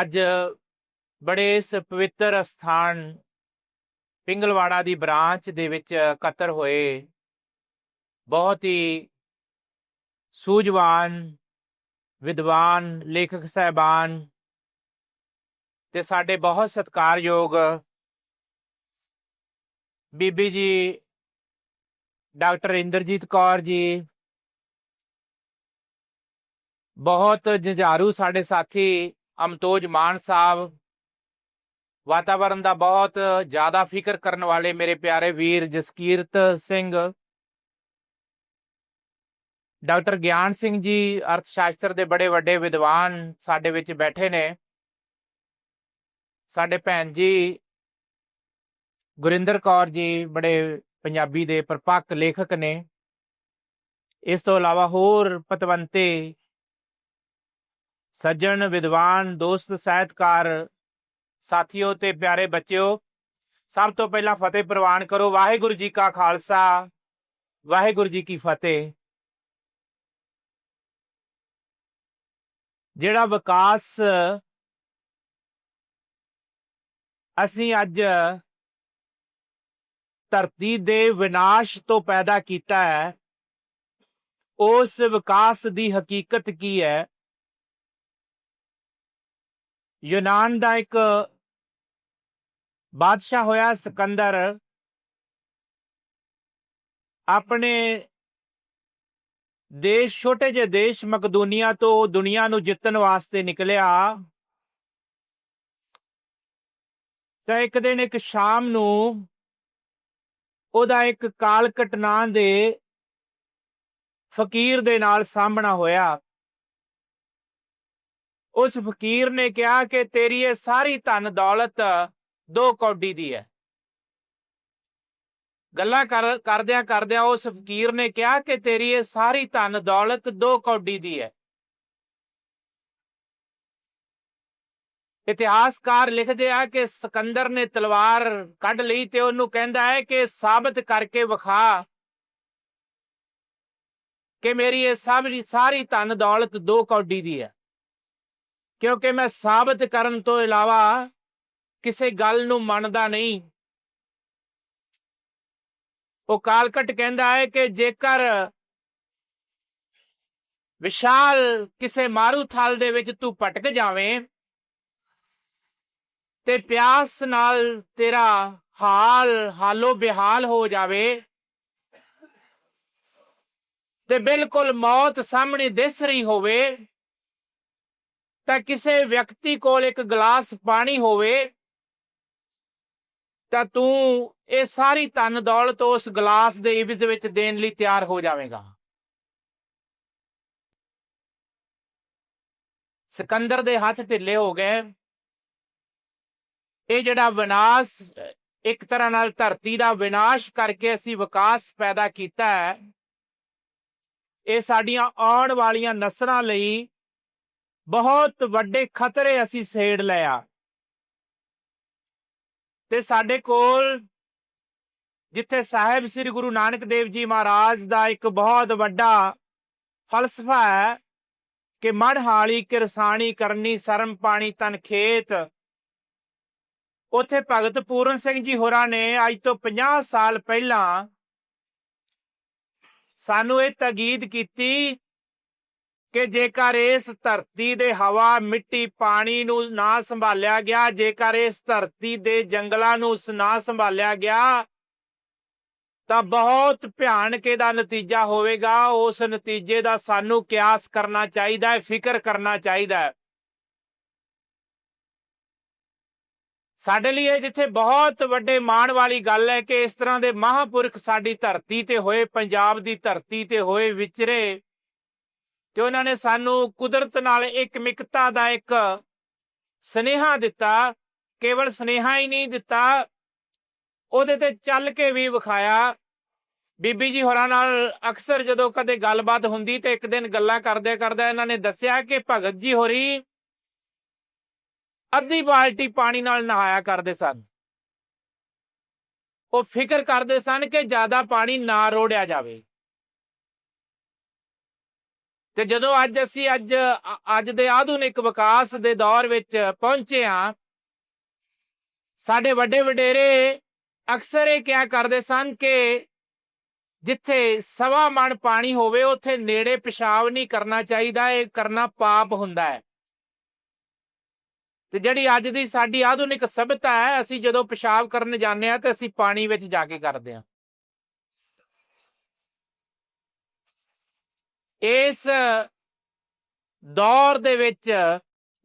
ਅੱਜ ਬੜੇ ਇਸ ਪਵਿੱਤਰ ਸਥਾਨ ਪਿੰਗਲਵਾੜਾ ਦੀ ਬ੍ਰਾਂਚ ਦੇ ਵਿੱਚ ਇਕੱਤਰ ਹੋਏ। ਬਹੁਤ ਹੀ ਸੂਝਵਾਨ, ਵਿਦਵਾਨ, ਲੇਖਕ ਸਹਿਬਾਨ ਤੇ ਸਾਡੇ ਬਹੁਤ ਸਤਿਕਾਰਯੋਗ ਬੀਬੀ ਜੀ, ਡਾਕਟਰ ਇੰਦਰਜੀਤ ਕੌਰ ਜੀ, ਬਹੁਤ ਜੁਝਾਰੂ ਸਾਡੇ ਸਾਥੀ ਅਮਤੋਜ ਮਾਨ ਸਾਹਿਬ ਵਾਤਾਵਰਣ ਦਾ ਬਹੁਤ ਜ਼ਿਆਦਾ ਫਿਕਰ ਕਰਨ ਵਾਲੇ ਮੇਰੇ ਪਿਆਰੇ ਵੀਰ ਜਸਕੀਰਤ ਸਿੰਘ, ਡਾਕਟਰ ਗਿਆਨ ਸਿੰਘ ਜੀ ਅਰਥ ਸ਼ਾਸਤਰ ਦੇ ਬੜੇ ਵੱਡੇ ਵਿਦਵਾਨ ਸਾਡੇ ਵਿੱਚ ਬੈਠੇ ਨੇ। ਸਾਡੇ ਭੈਣ ਜੀ, ਗੁਰਿੰਦਰ ਕੌਰ ਜੀ ਬੜੇ ਪੰਜਾਬੀ ਦੇ ਪਰਪੱਕ ਲੇਖਕ ਨੇ। ਇਸ ਤੋਂ ਇਲਾਵਾ ਹੋਰ ਪਤਵੰਤੇ ਸੱਜਣ ਵਿਦਵਾਨ, ਦੋਸਤ, ਸਾਹਿਤਕਾਰ, ਸਾਥੀਓ ਤੇ ਪਿਆਰੇ ਬੱਚਿਓ, ਸਭ ਤੋਂ ਪਹਿਲਾਂ ਫਤਿਹ ਪ੍ਰਵਾਨ ਕਰੋ। ਵਾਹਿਗੁਰੂ ਜੀ ਕਾ ਖਾਲਸਾ, ਵਾਹਿਗੁਰੂ ਜੀ ਕੀ ਫਤਿਹ। ਜਿਹੜਾ ਵਿਕਾਸ ਅਸੀਂ ਅੱਜ ਧਰਤੀ ਦੇ ਵਿਨਾਸ਼ ਤੋਂ ਪੈਦਾ ਕੀਤਾ ਹੈ, ਉਸ ਵਿਕਾਸ ਦੀ ਹਕੀਕਤ ਕੀ ਹੈ? ਯੂਨਾਨ ਦਾ ਇੱਕ ਬਾਦਸ਼ਾਹ ਹੋਇਆ ਸਿਕੰਦਰ। ਆਪਣੇ ਦੇਸ਼, ਛੋਟੇ ਜਿਹੇ ਦੇਸ਼ ਮਕਦੂਨੀਆ ਤੋਂ ਦੁਨੀਆ ਨੂੰ ਜਿੱਤਣ ਵਾਸਤੇ ਨਿਕਲਿਆ। ਤਾਂ ਇੱਕ ਦਿਨ ਇੱਕ ਸ਼ਾਮ ਨੂੰ ਉਹਦਾ ਇੱਕ ਕਾਲਕਟ ਨਾਂ ਦੇ ਫਕੀਰ ਦੇ ਨਾਲ ਸਾਹਮਣਾ ਹੋਇਆ। ਉਸ ਫਕੀਰ ਨੇ ਕਿਹਾ ਕਿ ਤੇਰੀ ਇਹ ਸਾਰੀ ਧਨ ਦੌਲਤ ਦੋ ਕੌਡੀ ਦੀ ਹੈ ਗੱਲਾਂ ਕਰ ਕਰਦਿਆਂ ਕਰਦਿਆਂ ਉਸ ਫਕੀਰ ਨੇ ਕਿਹਾ ਕਿ ਤੇਰੀ ਇਹ ਸਾਰੀ ਧਨ ਦੌਲਤ ਦੋ ਕੌਡੀ ਦੀ ਹੈ ਇਤਿਹਾਸਕਾਰ ਲਿਖਦੇ ਆ ਕਿ ਸਿਕੰਦਰ ਨੇ ਤਲਵਾਰ ਕੱਢ ਲਈ ਤੇ ਉਹਨੂੰ ਕਹਿੰਦਾ ਹੈ ਕਿ ਸਾਬਤ ਕਰਕੇ ਵਿਖਾ ਕਿ ਮੇਰੀ ਇਹ ਸਭ ਸਾਰੀ ਧਨ ਦੌਲਤ ਦੋ ਕੌਡੀ ਦੀ ਹੈ ਕਿਉਂਕਿ ਮੈਂ ਸਾਬਤ ਕਰਨ ਤੋਂ ਇਲਾਵਾ ਕਿਸੇ ਗੱਲ ਨੂੰ ਮੰਨਦਾ ਨਹੀਂ। ਉਹ ਕਾਲਕਟ ਕਹਿੰਦਾ ਹੈ ਕਿ ਜੇਕਰ ਵਿਸ਼ਾਲ ਕਿਸੇ ਮਾਰੂ ਥਲ ਦੇ ਵਿੱਚ ਤੂੰ ਭਟਕ ਜਾਵੇਂ, ਤੇ ਪਿਆਸ ਨਾਲ ਤੇਰਾ ਹਾਲ, ਹਾਲੋ ਬਿਹਾਲ ਹੋ ਜਾਵੇ, ਤੇ ਬਿਲਕੁਲ ਮੌਤ ਸਾਹਮਣੇ ਦਿਸ ਰਹੀ ਹੋਵੇ ਤਾਂ ਕਿਸੇ ਵਿਅਕਤੀ ਕੋਲ ਇੱਕ ਗਲਾਸ ਪਾਣੀ ਹੋਵੇ, ਤਾਂ ਤੂੰ ਇਹ ਸਾਰੀ ਧਨ ਦੌਲਤ ਉਸ ਗਲਾਸ ਦੇ ਇਵਜ਼ ਵਿੱਚ ਦੇਣ ਲਈ ਤਿਆਰ ਹੋ ਜਾਵੇਂਗਾ। ਸਿਕੰਦਰ ਦੇ ਹੱਥ ਢਿੱਲੇ ਹੋ ਗਏ। ਇਹ ਜਿਹੜਾ ਵਿਨਾਸ਼, ਇੱਕ ਤਰ੍ਹਾਂ ਨਾਲ ਧਰਤੀ ਦਾ ਵਿਨਾਸ਼ ਕਰਕੇ ਅਸੀਂ ਵਿਕਾਸ ਪੈਦਾ ਕੀਤਾ ਹੈ, ਇਹ ਸਾਡੀਆਂ ਆਉਣ ਵਾਲੀਆਂ ਨਸਲਾਂ ਲਈ ਬਹੁਤ ਵੱਡੇ ਖਤਰੇ ਅਸੀਂ ਸੇੜ ਲਿਆ। ਤੇ ਸਾਡੇ ਕੋਲ ਜਿੱਥੇ ਸਾਹਿਬ ਸ੍ਰੀ ਗੁਰੂ ਨਾਨਕ ਦੇਵ ਜੀ ਮਹਾਰਾਜ ਦਾ ਇੱਕ ਬਹੁਤ ਵੱਡਾ ਫਲਸਫਾ ਹੈ ਕਿ ਮੜ ਹਾਲੀ ਕਿਰਸਾਣੀ ਕਰਨੀ, ਸ਼ਰਮ ਪਾਣੀ ਤਨ ਖੇਤ। ਉਥੇ ਭਗਤ ਪੂਰਨ ਸਿੰਘ ਜੀ ਹੋਰਾਂ ਨੇ ਅੱਜ ਤੋਂ 50 ਸਾਲ ਪਹਿਲਾਂ ਸਾਨੂੰ ਇਹ ਤਗੀਦ ਕੀਤੀ ਕਿ ਜੇਕਰ ਇਸ ਧਰਤੀ ਦੇ ਹਵਾ, ਮਿੱਟੀ, ਪਾਣੀ ਨੂੰ ਨਾ ਸੰਭਾਲਿਆ ਗਿਆ, ਜੇਕਰ ਇਸ ਧਰਤੀ ਦੇ ਜੰਗਲਾਂ ਨੂੰ ਨਾ ਸੰਭਾਲਿਆ ਗਿਆ, ਤਾਂ ਬਹੁਤ ਭਿਆਨਕ ਇਹਦਾ ਨਤੀਜਾ ਹੋਵੇਗਾ। ਉਸ ਨਤੀਜੇ ਦਾ ਸਾਨੂੰ ਕਿਆਸ ਕਰਨਾ ਚਾਹੀਦਾ ਹੈ, ਫਿਕਰ ਕਰਨਾ ਚਾਹੀਦਾ ਹੈ। ਸਾਡੇ ਲਈ ਇਹ ਜਿੱਥੇ ਬਹੁਤ ਵੱਡੇ ਮਾਣ ਵਾਲੀ ਗੱਲ ਹੈ ਕਿ ਇਸ ਤਰ੍ਹਾਂ ਦੇ ਮਹਾਪੁਰਖ ਸਾਡੀ ਧਰਤੀ ਤੇ ਹੋਏ, ਪੰਜਾਬ ਦੀ ਧਰਤੀ ਤੇ ਹੋਏ ਵਿਚਰੇ ਤੇ ਉਹਨਾਂ ਨੇ ਸਾਨੂੰ ਕੁਦਰਤ ਨਾਲ ਇੱਕ ਮਿਕਤਾ ਦਾ ਇੱਕ ਸਨੇਹਾ ਦਿੱਤਾ, ਕੇਵਲ ਸਨੇਹਾ ਹੀ ਨਹੀਂ ਦਿੱਤਾ, ਉਹਦੇ ਤੇ ਚੱਲ ਕੇ ਵੀ ਵਿਖਾਇਆ। ਬੀਬੀ ਜੀ ਹੋਰਾਂ ਨਾਲ ਅਕਸਰ ਜਦੋਂ ਕਦੇ ਗੱਲਬਾਤ ਹੁੰਦੀ ਤੇ ਇੱਕ ਦਿਨ ਗੱਲਾਂ ਕਰਦੇ ਕਰਦੇ ਇਹਨਾਂ ਨੇ ਦੱਸਿਆ ਕਿ ਭਗਤ ਜੀ ਹੋਰੀ ਅੱਧੀ ਬਾਲਟੀ ਪਾਣੀ ਨਾਲ ਨਹਾਇਆ ਕਰਦੇ ਸਨ। ਉਹ ਫਿਕਰ ਕਰਦੇ ਸਨ ਕਿ ਜ਼ਿਆਦਾ ਪਾਣੀ ਨਾ ਰੋੜਿਆ ਜਾਵੇ। ਤੇ ਜਦੋਂ ਅੱਜ ਅਸੀਂ ਅੱਜ ਅੱਜ ਦੇ ਆਧੁਨਿਕ ਵਿਕਾਸ ਦੇ ਦੌਰ ਵਿੱਚ ਪਹੁੰਚੇ ਹਾਂ, ਸਾਡੇ ਵੱਡੇ ਵਡੇਰੇ ਅਕਸਰ ਇਹ ਕਿਹਾ ਕਰਦੇ ਸਨ ਕਿ ਜਿੱਥੇ ਸਵਾ ਮਣ ਪਾਣੀ ਹੋਵੇ, ਉੱਥੇ ਨੇੜੇ ਪਿਸ਼ਾਬ ਨਹੀਂ ਕਰਨਾ ਚਾਹੀਦਾ, ਇਹ ਕਰਨਾ ਪਾਪ ਹੁੰਦਾ ਹੈ। ਤੇ ਜਿਹੜੀ ਅੱਜ ਦੀ ਸਾਡੀ ਆਧੁਨਿਕ ਸਭਿਅਤਾ ਹੈ, ਅਸੀਂ ਜਦੋਂ ਪਿਸ਼ਾਬ ਕਰਨ ਜਾਂਦੇ ਆ ਤੇ ਅਸੀਂ ਪਾਣੀ ਵਿੱਚ ਜਾ ਕੇ ਕਰਦੇ ਆ ਇਸ ਦੌਰ ਦੇ ਵਿੱਚ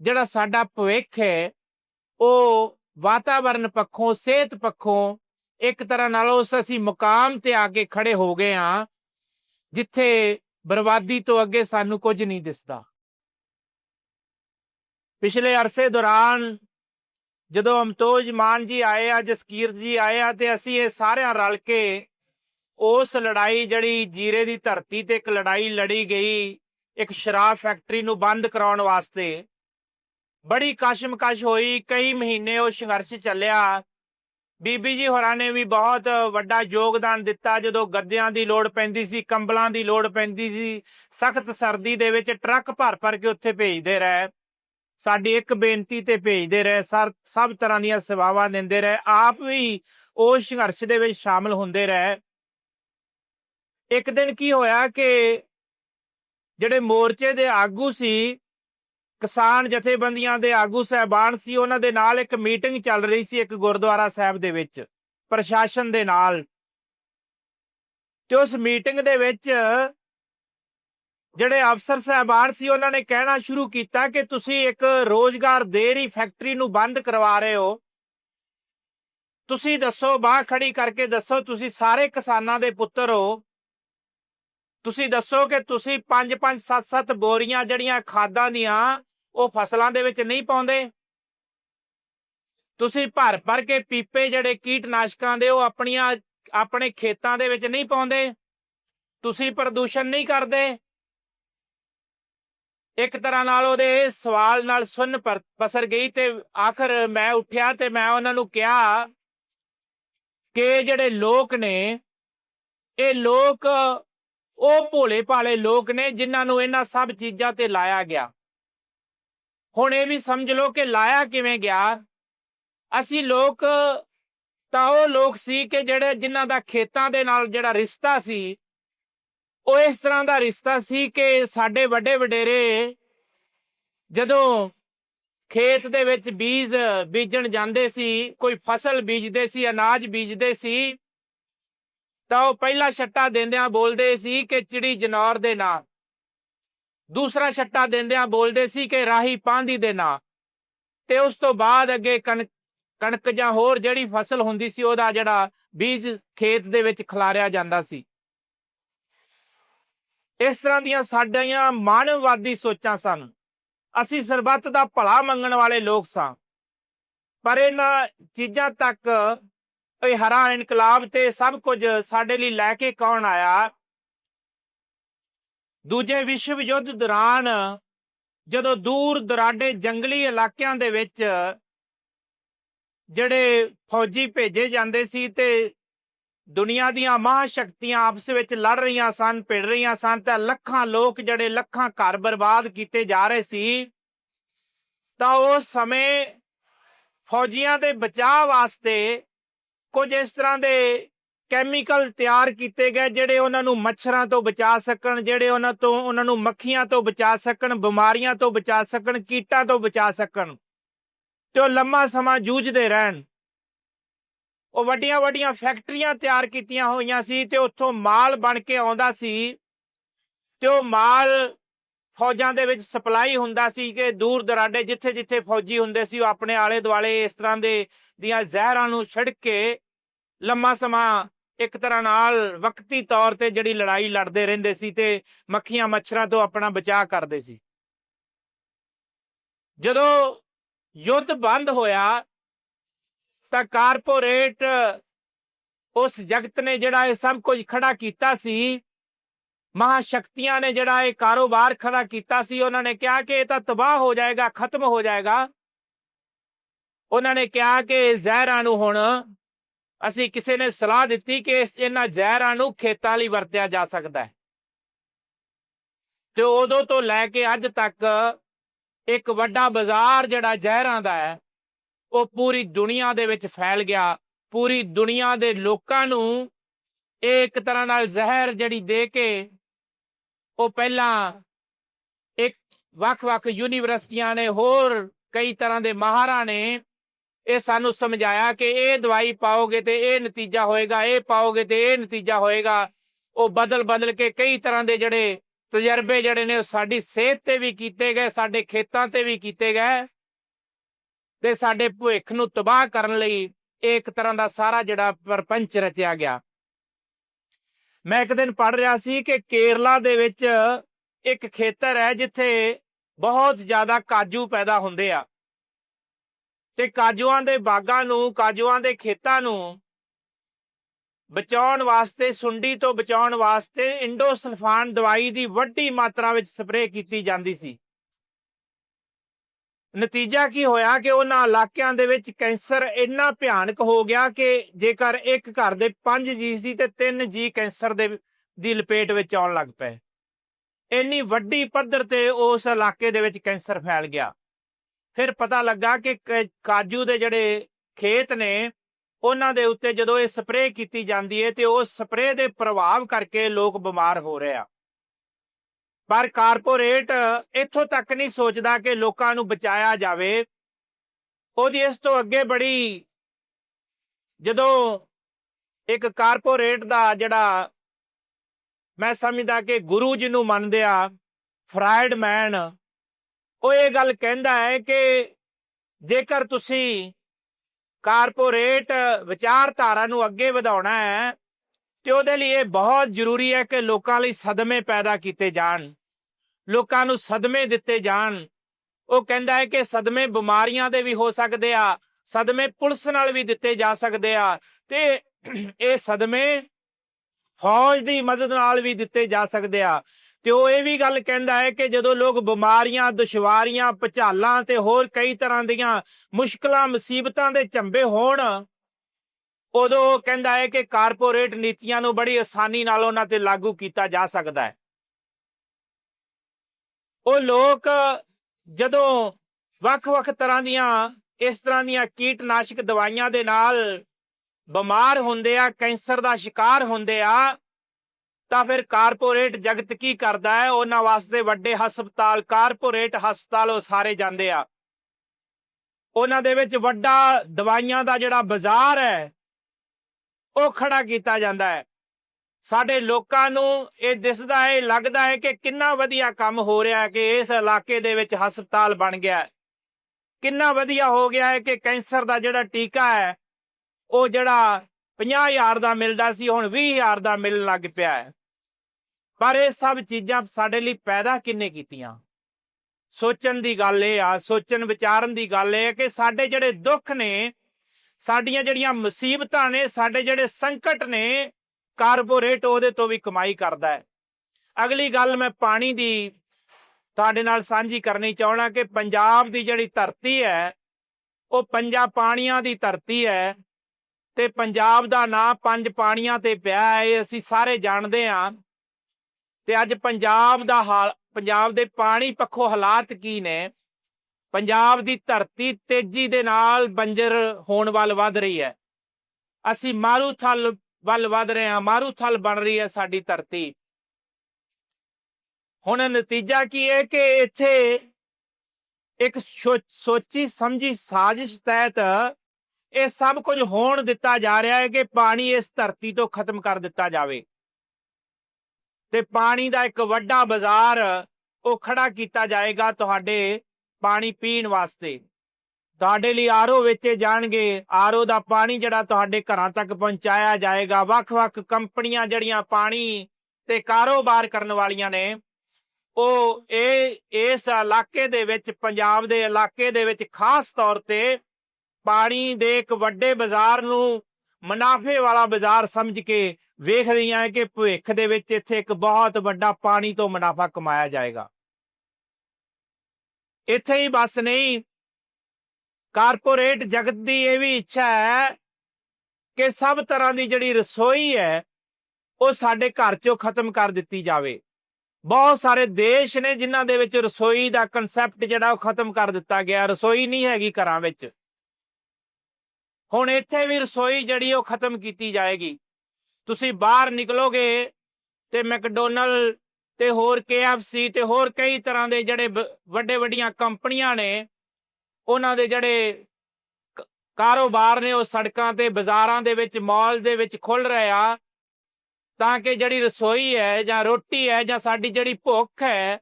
ਜਿਹੜਾ ਸਾਡਾ ਭਵਿੱਖ ਹੈ, ਉਹ ਵਾਤਾਵਰਣ ਪੱਖੋਂ, ਸਿਹਤ ਪੱਖੋਂ ਇੱਕ ਤਰ੍ਹਾਂ ਨਾਲ ਉਸ ਅਸੀਂ ਮੁਕਾਮ ਤੇ ਆ ਕੇ ਖੜੇ ਹੋ ਗਏ ਆ ਜਿੱਥੇ ਬਰਬਾਦੀ ਤੋਂ ਅੱਗੇ ਸਾਨੂੰ ਕੁਝ ਨਹੀਂ ਦਿਸਦਾ। ਪਿਛਲੇ ਅਰਸੇ ਦੌਰਾਨ ਜਦੋਂ ਅਮਤੋਜ ਮਾਨ ਜੀ ਆਏ ਆ ਜਸਕੀਰ ਜੀ ਆਏ ਆ, ਤੇ ਅਸੀਂ ਇਹ ਸਾਰਿਆਂ ਰਲ ਕੇ ਉਸ ਲੜਾਈ ਜਿਹੜੀ ਜੀਰੇ ਦੀ ਧਰਤੀ ਤੇ ਇੱਕ ਲੜਾਈ ਲੜੀ ਗਈ, ਇੱਕ ਸ਼ਰਾਬ ਫੈਕਟਰੀ ਨੂੰ ਬੰਦ ਕਰਾਉਣ ਵਾਸਤੇ। ਬੜੀ ਕਸ਼ਮਕਸ਼ ਹੋਈ, ਕਈ ਮਹੀਨੇ ਉਹ ਸੰਘਰਸ਼ ਚੱਲਿਆ। ਬੀਬੀ ਜੀ ਹੋਰਾਂ ਨੇ ਵੀ ਬਹੁਤ ਵੱਡਾ ਯੋਗਦਾਨ ਦਿੱਤਾ, ਜਦੋਂ ਗੱਦਿਆਂ ਦੀ ਲੋੜ ਪੈਂਦੀ ਸੀ, ਕੰਬਲਾਂ ਦੀ ਲੋੜ ਪੈਂਦੀ ਸੀ, ਸਖਤ ਸਰਦੀ ਦੇ ਵਿੱਚ ਟਰੱਕ ਭਰ ਭਰ ਕੇ ਉੱਥੇ ਭੇਜਦੇ ਰਹੇ। ਸਾਡੀ ਇੱਕ ਬੇਨਤੀ ਤੇ ਭੇਜਦੇ ਰਹੇ, ਸਰ, ਸਭ ਤਰ੍ਹਾਂ ਦੀਆਂ ਸੇਵਾਵਾਂ ਦਿੰਦੇ ਰਹੇ। ਆਪ ਵੀ ਉਸ ਸੰਘਰਸ਼ ਦੇ ਵਿੱਚ ਸ਼ਾਮਲ ਹੁੰਦੇ ਰਹੇ। ਇੱਕ ਦਿਨ ਕੀ ਹੋਇਆ ਕਿ ਜਿਹੜੇ ਮੋਰਚੇ ਦੇ ਆਗੂ ਸੀ, ਕਿਸਾਨ ਜਥੇਬੰਦੀਆਂ ਦੇ ਆਗੂ ਸਹਿਬਾਨ ਸੀ, ਉਹਨਾਂ ਦੇ ਨਾਲ ਇੱਕ ਮੀਟਿੰਗ ਚੱਲ ਰਹੀ ਸੀ ਇੱਕ ਗੁਰਦੁਆਰਾ ਸਾਹਿਬ ਦੇ ਵਿੱਚ, ਪ੍ਰਸ਼ਾਸਨ ਦੇ ਨਾਲ। ਤੇ ਉਸ ਮੀਟਿੰਗ ਦੇ ਵਿੱਚ ਜਿਹੜੇ ਅਫਸਰ ਸਹਿਬਾਨ ਸੀ, ਉਹਨਾਂ ਨੇ ਕਹਿਣਾ ਸ਼ੁਰੂ ਕੀਤਾ ਕਿ ਤੁਸੀਂ ਇੱਕ ਰੋਜ਼ਗਾਰ ਦੇ ਰਹੀ ਫੈਕਟਰੀ ਨੂੰ ਬੰਦ ਕਰਵਾ ਰਹੇ ਹੋ। ਤੁਸੀਂ ਦੱਸੋ, ਬਾਹ ਖੜੀ ਕਰਕੇ ਦੱਸੋ, ਤੁਸੀਂ ਸਾਰੇ ਕਿਸਾਨਾਂ ਦੇ ਪੁੱਤਰ ਹੋ। ਤੁਸੀਂ ਦੱਸੋ ਕਿ ਤੁਸੀਂ 5-5 7-7 ਬੋਰੀਆਂ ਜਿਹੜੀਆਂ ਖਾਦਾਂ ਦੀਆਂ, ਉਹ ਫਸਲਾਂ ਦੇ ਵਿੱਚ ਨਹੀਂ ਪਾਉਂਦੇ? ਤੁਸੀਂ ਭਰ ਭਰ ਕੇ ਪੀਪੇ ਜਿਹੜੇ ਕੀਟਨਾਸ਼ਕਾਂ ਦੇ, ਉਹ ਆਪਣੀਆਂ, ਆਪਣੇ ਖੇਤਾਂ ਦੇ ਵਿੱਚ ਨਹੀਂ ਪਾਉਂਦੇ? ਤੁਸੀਂ ਪ੍ਰਦੂਸ਼ਣ ਨਹੀਂ ਕਰਦੇ? ਇੱਕ ਤਰ੍ਹਾਂ ਨਾਲ ਉਹਦੇ ਸਵਾਲ ਨਾਲ ਸੁਣ ਪਸਰ ਗਈ ਤੇ ਆਖਰ ਮੈਂ ਉੱਠਿਆ ਤੇ ਮੈਂ ਉਹਨਾਂ ਨੂੰ ਕਿਹਾ ਕਿ ਜਿਹੜੇ ਲੋਕ ਨੇ, ਇਹ ਲੋਕ ਉਹ ਭੋਲੇ ਭਾਲੇ ਲੋਕ ਨੇ ਜਿਨ੍ਹਾਂ ਨੂੰ ਇਹਨਾਂ ਸਭ ਚੀਜ਼ਾਂ ਤੇ ਲਾਇਆ ਗਿਆ। ਹੁਣ ਇਹ ਵੀ ਸਮਝ ਲਓ ਕਿ ਲਾਇਆ ਕਿਵੇਂ ਗਿਆ। ਅਸੀਂ ਲੋਕ ਤਾਂ ਉਹ ਲੋਕ ਸੀ ਕਿ ਜਿਹੜੇ ਜਿਨ੍ਹਾਂ ਦਾ ਖੇਤਾਂ ਦੇ ਨਾਲ ਜਿਹੜਾ ਰਿਸ਼ਤਾ ਸੀ, ਉਹ ਇਸ ਤਰ੍ਹਾਂ ਦਾ ਰਿਸ਼ਤਾ ਸੀ ਕਿ ਸਾਡੇ ਵੱਡੇ ਵਡੇਰੇ ਜਦੋਂ ਖੇਤ ਦੇ ਵਿੱਚ ਬੀਜ ਬੀਜਣ ਜਾਂਦੇ ਸੀ, ਕੋਈ ਫਸਲ ਬੀਜਦੇ ਸੀ, ਅਨਾਜ ਬੀਜਦੇ ਸੀ ਤਾਂ ਉਹ ਪਹਿਲਾ ਛੱਟਾ ਦਿੰਦਿਆਂ ਬੋਲਦੇ ਸੀ ਕਿ ਚਿੜੀ ਜਨੌਰ ਦੇ ਨਾਂ। ਦੂਸਰਾ ਛੱਟਾ ਦਿੰਦਿਆਂ ਬੋਲਦੇ ਸੀ ਕਿ ਰਾਹੀ ਪਾਂਦੀ ਦੇ ਨਾਂ। ਤੇ ਉਸ ਤੋਂ ਬਾਅਦ ਅੱਗੇ ਕਣਕ ਕਣਕ ਜਾਂ ਹੋਰ ਜਿਹੜੀ ਫਸਲ ਹੁੰਦੀ ਸੀ, ਉਹਦਾ ਜਿਹੜਾ ਬੀਜ ਖੇਤ ਦੇ ਵਿੱਚ ਖਿਲਾਰਿਆ ਜਾਂਦਾ ਸੀ। ਇਸ ਤਰ੍ਹਾਂ ਦੀਆਂ ਸਾਡੀਆਂ ਮਾਨਵਵਾਦੀ ਸੋਚਾਂ ਸਨ। ਅਸੀਂ ਸਰਬੱਤ ਦਾ ਭਲਾ ਮੰਗਣ ਵਾਲੇ ਲੋਕ ਸਾਂ। ਪਰ ਇਹਨਾਂ ਚੀਜ਼ਾਂ ਤੱਕ ਇਹ ਹਰਾ ਇਨਕਲਾਬ ਤੇ ਸਭ ਕੁਝ ਸਾਡੇ ਲਈ ਲੈ ਕੇ ਕੌਣ ਆਇਆ? ਦੂਜੇ ਵਿਸ਼ਵ ਯੁੱਧ ਦੌਰਾਨ ਜਦੋਂ ਦੂਰ ਦਰਾਡੇ ਜੰਗਲੀ ਇਲਾਕਿਆਂ ਦੇ ਵਿੱਚ ਜਿਹੜੇ ਫੌਜੀ ਭੇਜੇ ਜਾਂਦੇ ਸੀ ਤੇ ਦੁਨੀਆ ਦੀਆਂ ਮਹਾਸ਼ਕਤੀਆਂ ਆਪਸ ਵਿੱਚ ਲੜ ਰਹੀਆਂ ਸਨ, ਭਿੜ ਰਹੀਆਂ ਸਨ ਤਾਂ ਲੱਖਾਂ ਲੋਕ ਜਿਹੜੇ ਲੱਖਾਂ ਘਰ ਬਰਬਾਦ ਕੀਤੇ ਜਾ ਰਹੇ ਸੀ, ਤਾਂ ਉਸ ਸਮੇਂ ਫੌਜੀਆਂ ਦੇ ਬਚਾਅ ਵਾਸਤੇ ਕੁਝ ਇਸ ਤਰ੍ਹਾਂ ਦੇ ਕੈਮੀਕਲ ਤਿਆਰ ਕੀਤੇ ਗਏ ਜਿਹੜੇ ਉਹਨਾਂ ਨੂੰ ਮੱਛਰਾਂ ਤੋਂ ਬਚਾ ਸਕਣ, ਜਿਹੜੇ ਉਹਨਾਂ ਤੋਂ, ਉਹਨਾਂ ਨੂੰ ਮੱਖੀਆਂ ਤੋਂ ਬਚਾ ਸਕਣ, ਬਿਮਾਰੀਆਂ ਤੋਂ ਬਚਾ ਸਕਣ, ਕੀਟਾਂ ਤੋਂ ਬਚਾ ਸਕਣ। ਤੇ ਉਹ ਲੰਮਾ ਸਮਾਂ ਜੂਝਦੇ ਰਹਿਣ। ਉਹ ਵੱਡੀਆਂ ਵੱਡੀਆਂ ਫੈਕਟਰੀਆਂ ਤਿਆਰ ਕੀਤੀਆਂ ਹੋਈਆਂ ਸੀ ਤੇ ਉੱਥੋਂ ਮਾਲ ਬਣ ਕੇ ਆਉਂਦਾ ਸੀ। ਤੇ ਉਹ ਮਾਲ ਫੌਜਾਂ ਦੇ ਵਿੱਚ ਸਪਲਾਈ ਹੁੰਦਾ ਸੀ ਕਿ ਦੂਰ ਦਰਾਡੇ ਜਿੱਥੇ ਜਿੱਥੇ ਫੌਜੀ ਹੁੰਦੇ ਸੀ, ਉਹ ਆਪਣੇ ਆਲੇ ਦੁਆਲੇ ਇਸ ਤਰ੍ਹਾਂ ਦੇ ਦੀਆਂ ਜ਼ਹਿਰਾਂ ਨੂੰ ਛਿੜਕ ਕੇ ਲੰਮਾ ਸਮਾਂ ਇੱਕ ਤਰ੍ਹਾਂ ਨਾਲ ਵਕਤੀ ਤੌਰ ਤੇ ਜਿਹੜੀ ਲੜਾਈ ਲੜਦੇ ਰਹਿੰਦੇ ਸੀ ਤੇ ਮੱਖੀਆਂ ਮੱਛਰਾਂ ਤੋਂ ਆਪਣਾ ਬਚਾਅ ਕਰਦੇ ਸੀ। ਜਦੋਂ ਯੁੱਧ ਬੰਦ ਹੋਇਆ ਤਾਂ ਕਾਰਪੋਰੇਟ ਉਸ ਜਗਤ ਨੇ ਜਿਹੜਾ ਇਹ ਸਭ ਕੁਝ ਖੜਾ ਕੀਤਾ ਸੀ, ਮਹਾਸ਼ਕਤੀਆਂ ਨੇ ਜਿਹੜਾ ਇਹ ਕਾਰੋਬਾਰ ਖੜਾ ਕੀਤਾ ਸੀ, ਉਹਨਾਂ ਨੇ ਕਿਹਾ ਕਿ ਇਹ ਤਾਂ ਤਬਾਹ ਹੋ ਜਾਏਗਾ, ਖਤਮ ਹੋ ਜਾਏਗਾ। ਉਹਨਾਂ ਨੇ ਕਿਹਾ ਕਿ ਜ਼ਹਿਰਾਂ ਨੂੰ ਹੁਣ ਅਸੀਂ ਕਿਸੇ ਨੇ ਸਲਾਹ ਦਿੱਤੀ ਕਿ ਇਹਨਾਂ ਜ਼ਹਿਰਾਂ ਨੂੰ ਖੇਤਾਂ ਲਈ ਵਰਤਿਆ ਜਾ ਸਕਦਾ ਹੈ। ਤੇ ਉਦੋਂ ਤੋਂ ਲੈ ਕੇ ਅੱਜ ਤੱਕ ਇੱਕ ਵੱਡਾ ਬਾਜ਼ਾਰ ਜਿਹੜਾ ਜ਼ਹਿਰਾਂ ਦਾ ਹੈ, ਉਹ ਪੂਰੀ ਦੁਨੀਆ ਦੇ ਵਿੱਚ ਫੈਲ ਗਿਆ। ਪੂਰੀ ਦੁਨੀਆ ਦੇ ਲੋਕਾਂ ਨੂੰ ਇਹ ਇੱਕ ਤਰ੍ਹਾਂ ਨਾਲ ਜ਼ਹਿਰ ਜਿਹੜੀ ਦੇ ਕੇ ਉਹ ਪਹਿਲਾਂ ਇੱਕ ਵੱਖ-ਵੱਖ ਯੂਨੀਵਰਸਿਟੀਆਂ ਨੇ, ਹੋਰ ਕਈ ਤਰ੍ਹਾਂ ਦੇ ਮਾਹਰਾਂ ਨੇ ਇਹ ਸਾਨੂੰ ਸਮਝਾਇਆ ਕਿ ਇਹ ਦਵਾਈ ਪਾਓਗੇ ਤੇ ਇਹ ਨਤੀਜਾ ਹੋਏਗਾ, ਇਹ ਪਾਓਗੇ ਤੇ ਇਹ ਨਤੀਜਾ ਹੋਏਗਾ। ਉਹ ਬਦਲ ਬਦਲ ਕੇ ਕਈ ਤਰ੍ਹਾਂ ਦੇ ਜਿਹੜੇ ਤਜਰਬੇ ਜਿਹੜੇ ਨੇ ਉਹ ਸਾਡੀ ਸਿਹਤ ਤੇ ਵੀ ਕੀਤੇ ਗਏ, ਸਾਡੇ ਖੇਤਾਂ ਤੇ ਵੀ ਕੀਤੇ ਗਏ ਤੇ ਸਾਡੇ ਭਵਿੱਖ ਨੂੰ ਤਬਾਹ ਕਰਨ ਲਈ ਇਹ ਇੱਕ ਤਰ੍ਹਾਂ ਦਾ ਸਾਰਾ ਜਿਹੜਾ ਪਰਪੰਚ ਰਚਿਆ ਗਿਆ। ਮੈਂ ਇੱਕ ਦਿਨ ਪੜ ਰਿਹਾ ਸੀ ਕਿ ਕੇਰਲਾ ਦੇ ਵਿੱਚ ਇੱਕ ਖੇਤਰ ਹੈ ਜਿੱਥੇ ਬਹੁਤ ਜ਼ਿਆਦਾ ਕਾਜੂ ਪੈਦਾ ਹੁੰਦੇ ਆ। ਤੇ ਕਾਜੂਆਂ ਦੇ ਬਾਗਾਂ ਨੂੰ, ਕਾਜੂਆਂ ਦੇ ਖੇਤਾਂ ਨੂੰ ਬਚਾਉਣ ਵਾਸਤੇ, ਸੁੰਡੀ ਤੋਂ ਬਚਾਉਣ ਵਾਸਤੇ ਇੰਡੋਸਲਫਾਨ ਦਵਾਈ ਦੀ ਵੱਡੀ ਮਾਤਰਾ ਵਿੱਚ ਸਪਰੇਅ ਕੀਤੀ ਜਾਂਦੀ ਸੀ। ਨਤੀਜਾ ਕੀ ਹੋਇਆ ਕਿ ਉਹਨਾਂ ਇਲਾਕਿਆਂ ਦੇ ਵਿੱਚ ਕੈਂਸਰ ਇੰਨਾ ਭਿਆਨਕ ਹੋ ਗਿਆ ਕਿ ਜੇਕਰ ਇੱਕ ਘਰ ਦੇ 5 ਜੀ ਸੀ ਤੇ 3 ਜੀ ਕੈਂਸਰ ਦੇ ਦੀ ਲਪੇਟ ਵਿੱਚ ਆਉਣ ਲੱਗ ਪਏ। ਇੰਨੀ ਵੱਡੀ ਪੱਧਰ ਤੇ ਉਸ ਇਲਾਕੇ ਦੇ ਵਿੱਚ ਕੈਂਸਰ ਫੈਲ ਗਿਆ। ਫਿਰ ਪਤਾ ਲੱਗਾ ਕਿ ਕ- ਕਾਜੂ ਦੇ ਜਿਹੜੇ ਖੇਤ ਨੇ, ਉਹਨਾਂ ਦੇ ਉੱਤੇ ਜਦੋਂ ਇਹ ਸਪਰੇਅ ਕੀਤੀ ਜਾਂਦੀ ਹੈ ਤੇ ਉਸ ਸਪਰੇਅ ਦੇ ਪ੍ਰਭਾਵ ਕਰਕੇ ਲੋਕ ਬਿਮਾਰ ਹੋ ਰਹੇ ਆ। ਪਰ ਕਾਰਪੋਰੇਟ ਇੱਥੋਂ ਤੱਕ ਨਹੀਂ ਸੋਚਦਾ ਕਿ ਲੋਕਾਂ ਨੂੰ ਬਚਾਇਆ ਜਾਵੇ। ਉਹਦੀ ਇਸ ਤੋਂ ਅੱਗੇ ਬੜੀ ਜਦੋਂ ਇੱਕ ਕਾਰਪੋਰੇਟ ਦਾ ਜਿਹੜਾ ਮੈਂ ਸਮਝਦਾ ਕਿ ਗੁਰੂ ਜੀ ਨੂੰ ਮੰਨਦੇ ਆ, ਫਰਾਇਡ ਮੈਨ ਉਹ ਇਹ ਗੱਲ ਕਹਿੰਦਾ ਹੈ ਕਿ ਜੇਕਰ ਤੁਸੀਂ ਕਾਰਪੋਰੇਟ ਵਿਚਾਰਧਾਰਾ ਨੂੰ ਅੱਗੇ ਵਧਾਉਣਾ ਹੈ, ਤੇ ਉਹਦੇ ਲਈ ਇਹ ਬਹੁਤ ਜ਼ਰੂਰੀ ਹੈ ਕਿ ਲੋਕਾਂ ਲਈ ਸਦਮੇ ਪੈਦਾ ਕੀਤੇ ਜਾਣ। ਲੋਕਾਂ ਨੂੰ ਸਦਮੇ ਦਿੱਤੇ ਜਾਣ। ਉਹ ਕਹਿੰਦਾ ਹੈ ਕਿ ਸਦਮੇ ਬਿਮਾਰੀਆਂ ਦੇ ਵੀ ਹੋ ਸਕਦੇ ਆ, ਸਦਮੇ ਪੁਲਿਸ ਨਾਲ ਵੀ ਦਿੱਤੇ ਜਾ ਸਕਦੇ ਆ, ਤੇ ਇਹ ਸਦਮੇ ਫੌਜ ਦੀ ਮਦਦ ਨਾਲ ਵੀ ਦਿੱਤੇ ਜਾ ਸਕਦੇ ਆ। ਤੇ ਉਹ ਇਹ ਵੀ ਗੱਲ ਕਹਿੰਦਾ ਹੈ ਕਿ ਜਦੋਂ ਲੋਕ ਬਿਮਾਰੀਆਂ, ਦੁਸ਼ਵਾਰੀਆਂ, ਭਚਾਲਾਂ ਤੇ ਹੋਰ ਕਈ ਤਰ੍ਹਾਂ ਦੀਆਂ ਮੁਸ਼ਕਲਾਂ, ਮੁਸੀਬਤਾਂ ਦੇ ਝੰਬੇ ਹੋਣ, ਉਦੋਂ ਉਹ ਕਹਿੰਦਾ ਹੈ ਕਿ ਕਾਰਪੋਰੇਟ ਨੀਤੀਆਂ ਨੂੰ ਬੜੀ ਆਸਾਨੀ ਨਾਲ ਉਹਨਾਂ ਤੇ ਲਾਗੂ ਕੀਤਾ ਜਾ ਸਕਦਾ ਹੈ। ਉਹ ਲੋਕ ਜਦੋਂ ਵੱਖ-ਵੱਖ ਤਰ੍ਹਾਂ ਦੀਆਂ, ਇਸ ਤਰ੍ਹਾਂ ਦੀਆਂ ਕੀਟਨਾਸ਼ਕ ਦਵਾਈਆਂ ਦੇ ਨਾਲ ਬਿਮਾਰ ਹੁੰਦੇ ਆ, ਕੈਂਸਰ ਦਾ ਸ਼ਿਕਾਰ ਹੁੰਦੇ ਆ ਤਾਂ ਫਿਰ ਕਾਰਪੋਰੇਟ ਜਗਤ ਕੀ ਕਰਦਾ ਹੈ? ਉਹਨਾਂ ਵਾਸਤੇ ਵੱਡੇ ਹਸਪਤਾਲ, ਕਾਰਪੋਰੇਟ ਹਸਪਤਾਲ ਉਹ ਸਾਰੇ ਜਾਂਦੇ ਆ। ਉਹਨਾਂ ਦੇ ਵਿੱਚ ਵੱਡਾ ਦਵਾਈਆਂ ਦਾ ਜਿਹੜਾ ਬਾਜ਼ਾਰ ਹੈ, ਉਹ ਖੜਾ ਕੀਤਾ ਜਾਂਦਾ ਹੈ। ਸਾਡੇ ਲੋਕਾਂ ਨੂੰ ਇਹ ਦਿਸਦਾ ਹੈ, ਲੱਗਦਾ ਹੈ ਕਿ ਕਿੰਨਾ ਵਧੀਆ ਕੰਮ ਹੋ ਰਿਹਾ ਹੈ ਕਿ ਇਸ ਇਲਾਕੇ ਦੇ ਵਿੱਚ ਹਸਪਤਾਲ ਬਣ ਗਿਆ ਹੈ। ਕਿੰਨਾ ਵਧੀਆ ਹੋ ਗਿਆ ਹੈ ਕਿ ਕੈਂਸਰ ਦਾ ਜਿਹੜਾ ਟੀਕਾ ਹੈ, ਉਹ ਜਿਹੜਾ 50000 ਦਾ ਮਿਲਦਾ ਸੀ, ਹੁਣ 20000 ਦਾ ਮਿਲਣ ਲੱਗ ਪਿਆ ਹੈ। ਪਰ ਇਹ ਸਭ ਚੀਜ਼ਾਂ ਸਾਡੇ ਲਈ ਪੈਦਾ ਕਿੰਨੇ ਕੀਤੀਆਂ? ਸੋਚਣ ਦੀ ਗੱਲ ਇਹ ਆ, ਸੋਚਣ, ਵਿਚਾਰਨ ਦੀ ਗੱਲ ਇਹ ਹੈ ਕਿ ਸਾਡੇ ਜਿਹੜੇ ਦੁੱਖ ਨੇ, ਸਾਡੀਆਂ ਜਿਹੜੀਆਂ ਮੁਸੀਬਤਾਂ ਨੇ, ਸਾਡੇ ਜਿਹੜੇ ਸੰਕਟ ਨੇ, ਕਾਰਪੋਰੇਟ ਉਹਦੇ ਤੋਂ ਵੀ ਕਮਾਈ ਕਰਦਾ ਹੈ। ਅਗਲੀ ਗੱਲ ਮੈਂ ਪਾਣੀ ਦੀ ਤੁਹਾਡੇ ਨਾਲ ਸਾਂਝੀ ਕਰਨੀ ਚਾਹਣਾ ਕਿ ਪੰਜਾਬ ਦੀ ਜਿਹੜੀ ਧਰਤੀ ਹੈ, ਉਹ ਪੰਜਾਂ ਪਾਣੀਆਂ ਦੀ ਧਰਤੀ ਹੈ ਤੇ ਪੰਜਾਬ ਦਾ ਨਾਂ ਪੰਜ ਪਾਣੀਆਂ ਤੇ ਪਿਆ ਹੈ, ਇਹ ਅਸੀਂ ਸਾਰੇ ਜਾਣਦੇ ਹਾਂ। ਤੇ ਅੱਜ ਪੰਜਾਬ ਦਾ ਹਾਲ, ਪੰਜਾਬ ਦੇ ਪਾਣੀ ਪੱਖੋਂ ਹਾਲਾਤ ਕੀ ਨੇ? ਪੰਜਾਬ ਦੀ ਧਰਤੀ ਤੇਜ਼ੀ ਦੇ ਨਾਲ ਬੰਜਰ ਹੋਣ ਵੱਲ ਵਧ ਰਹੀ ਹੈ। ਅਸੀਂ ਮਾਰੂਥਲ ਵੱਲ ਵਧ ਰਹੇ ਹਾਂ ਮਾਰੂਥਲ ਬਣ ਰਹੀ ਹੈ ਸਾਡੀ ਧਰਤੀ। ਹੁਣ ਨਤੀਜਾ ਕੀ ਹੈ ਕਿ ਇੱਥੇ ਇੱਕ ਸੋ- ਸੋਚੀ ਸਮਝੀ ਸਾਜ਼ਿਸ਼ ਤਹਿਤ ਇਹ ਸਭ ਕੁਝ ਹੋਣ ਦਿੱਤਾ ਜਾ ਰਿਹਾ ਹੈ ਕਿ ਪਾਣੀ ਇਸ ਧਰਤੀ ਤੋਂ ਖਤਮ ਕਰ ਦਿੱਤਾ ਜਾਵੇ। ਤੇ ਪਾਣੀ ਦਾ ਇੱਕ ਵੱਡਾ ਬਾਜ਼ਾਰ ਉਹ ਖੜਾ ਕੀਤਾ ਜਾਏਗਾ ਤੁਹਾਡੇ ਪਾਣੀ ਪੀਣ ਵਾਸਤੇ। ਤੁਹਾਡੇ ਲਈ ਆਰਓ ਵੇਚੇ ਜਾਣਗੇ। ਆਰਓ ਦਾ ਪਾਣੀ ਜਿਹੜਾ ਤੁਹਾਡੇ ਘਰਾਂ ਤੱਕ ਪਹੁੰਚਾਇਆ ਜਾਏਗਾ। ਵੱਖ-ਵੱਖ ਕੰਪਨੀਆਂ ਜਿਹੜੀਆਂ ਪਾਣੀ ਤੇ ਕਾਰੋਬਾਰ ਕਰਨ ਵਾਲੀਆਂ ਨੇ, ਉਹ ਇਹ, ਇਸ ਇਲਾਕੇ ਦੇ ਵਿੱਚ, ਪੰਜਾਬ ਦੇ ਇਲਾਕੇ ਦੇ ਵਿੱਚ ਖਾਸ ਤੌਰ ਤੇ ਪਾਣੀ ਦੇ ਇੱਕ ਵੱਡੇ ਬਾਜ਼ਾਰ ਨੂੰ ਮੁਨਾਫੇ ਵਾਲਾ ਬਾਜ਼ਾਰ ਸਮਝ ਕੇ ਵੇਖ ਰਹੀਆਂ ਹੈ ਕਿ ਭਵਿੱਖ ਦੇ ਵਿੱਚ ਇੱਥੇ ਇੱਕ ਬਹੁਤ ਵੱਡਾ ਪਾਣੀ ਤੋਂ ਮੁਨਾਫਾ ਕਮਾਇਆ ਜਾਏਗਾ। ਇੱਥੇ ਹੀ ਬਸ ਨਹੀਂ, ਕਾਰਪੋਰੇਟ ਜਗਤ ਦੀ ਇਹ ਵੀ ਇੱਛਾ ਹੈ ਕਿ ਸਭ ਤਰ੍ਹਾਂ ਦੀ ਜਿਹੜੀ ਰਸੋਈ ਹੈ, ਉਹ ਸਾਡੇ ਘਰ ਚੋਂ ਖਤਮ ਕਰ ਦਿੱਤੀ ਜਾਵੇ। ਬਹੁਤ ਸਾਰੇ ਦੇਸ਼ ਨੇ ਜਿਨ੍ਹਾਂ ਦੇ ਵਿੱਚ ਰਸੋਈ ਦਾ ਕਨਸੈਪਟ ਜਿਹੜਾ ਉਹ ਖਤਮ ਕਰ ਦਿੱਤਾ ਗਿਆ। ਰਸੋਈ ਨਹੀਂ ਹੈਗੀ ਘਰਾਂ ਵਿੱਚ। ਹੁਣ ਇੱਥੇ ਵੀ ਰਸੋਈ ਜਿਹੜੀ ਉਹ ਖਤਮ ਕੀਤੀ ਜਾਏਗੀ। ਤੁਸੀਂ ਬਾਹਰ ਨਿਕਲੋਗੇ ਤੇ ਮੈਕਡੋਨਲ ਤੇ ਹੋਰ KFC ਤੇ ਹੋਰ ਕਈ ਤਰ੍ਹਾਂ ਦੇ ਜਿਹੜੇ ਵੱਡੇ ਵੱਡੀਆਂ ਕੰਪਨੀਆਂ ਨੇ, ਉਹਨਾਂ ਦੇ ਜਿਹੜੇ ਕਾਰੋਬਾਰ ਨੇ ਉਹ ਸੜਕਾਂ ਤੇ, ਬਾਜ਼ਾਰਾਂ ਦੇ ਵਿੱਚ, ਮਾਲ ਦੇ ਵਿੱਚ ਖੁੱਲ ਰਹੇ ਆ। ਤਾਂ ਕਿ ਜਿਹੜੀ ਰਸੋਈ ਹੈ ਜਾਂ ਰੋਟੀ ਹੈ ਜਾਂ ਸਾਡੀ ਜਿਹੜੀ ਭੁੱਖ ਹੈ,